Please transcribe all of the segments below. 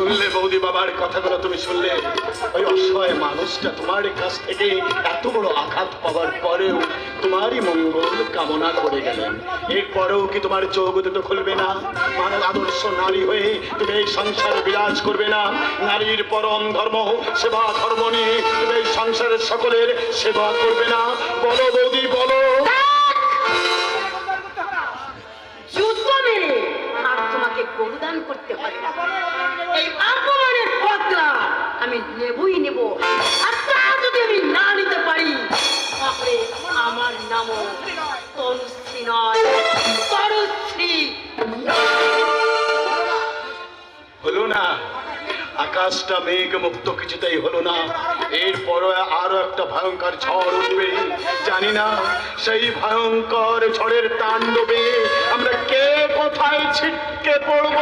শুনলে বৌদি বাবার কথাগুলো তুমি শুনলে। ওই অসহায় মানুষটা তোমার কাছ থেকে এত বড় আঘাত পাওয়ার পরেও তোমারই মঙ্গল কামনা করে গেলেন। এরপরেও কি তোমার চোখ দুটো খুলবে না? মানব আদর্শ নারী হয়ে তুমি এই সংসারে বিরাজ করবে না? নারীর পরম ধর্ম, সেবা ধর্ম নিয়ে তুমি এই সংসারের সকলের সেবা করবে না? বলো বৌদি, বলো। তোমাকে করতে না। এই অপমানের বদলা আমি নেবই নেব। আর তা যদি আমি না নিতে পারি, তাহলে আমার নামও তনুশ্রী নয়। তরুশ্রী হলো না। আকাশটা মেঘ মুক্ত কিছুতেই হলো না। এরপর আরও একটা ভয়ঙ্কর ঝড় উঠবে। জানি না, সেই ভয়ঙ্কর ঝড়ের তাণ্ডবে আমরা কে কোথায় ছিটকে পড়ব?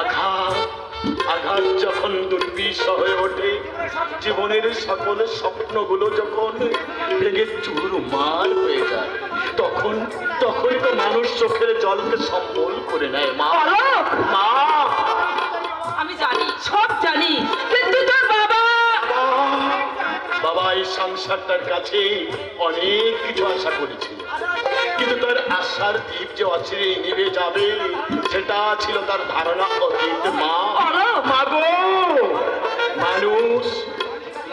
আঘাত আঘাত যখন দুর্বিষ হয়ে ওঠে জীবনের সকল স্বপ্নগুলো যখন ভেঙে চুরমার হয়ে যায় তখন তখনই তো মানুষ চোখের জলকে সম্বল করে নেয় মা। সংসারটার কাছে অনেক কিছু আশা করেছিল। কিন্তু তার আশার দ্বীপ যে অচিরে নিভে যাবে সেটা ছিল তার ধারণা অতীত। মা মাগো মানুষ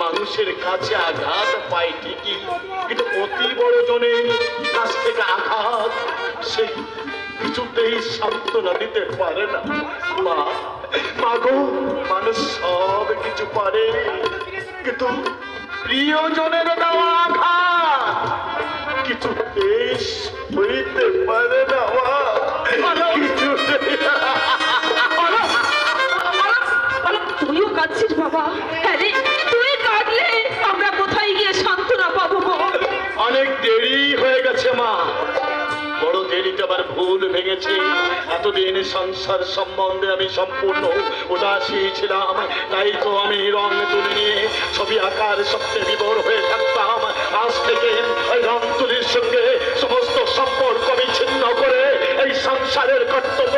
মানুষের কাছে আঘাত পায় ঠিকই কিন্তু অতি বড় জনের কাছ থেকে আঘাত সে কিছুতেই সান্ত্বনা দিতে পারে না। মা মাগো মানুষ সব কিছু পারে কিন্তু প্রিয়জনের দেওয়া আঘাত। কিছুতেই দেরিতে আবার ভুল ভেঙেছে। এতদিন সংসার সম্বন্ধে আমি সম্পূর্ণ উদাসী ছিলাম, তাই তো আমি রং তুলি নিয়ে ছবি আঁকার সত্যি বিবর হয়ে থাকতাম। আজ থেকে ওই রং তুলির সঙ্গে সমস্ত সম্পর্ক বিচ্ছিন্ন করে এই সংসারের কর্তব্য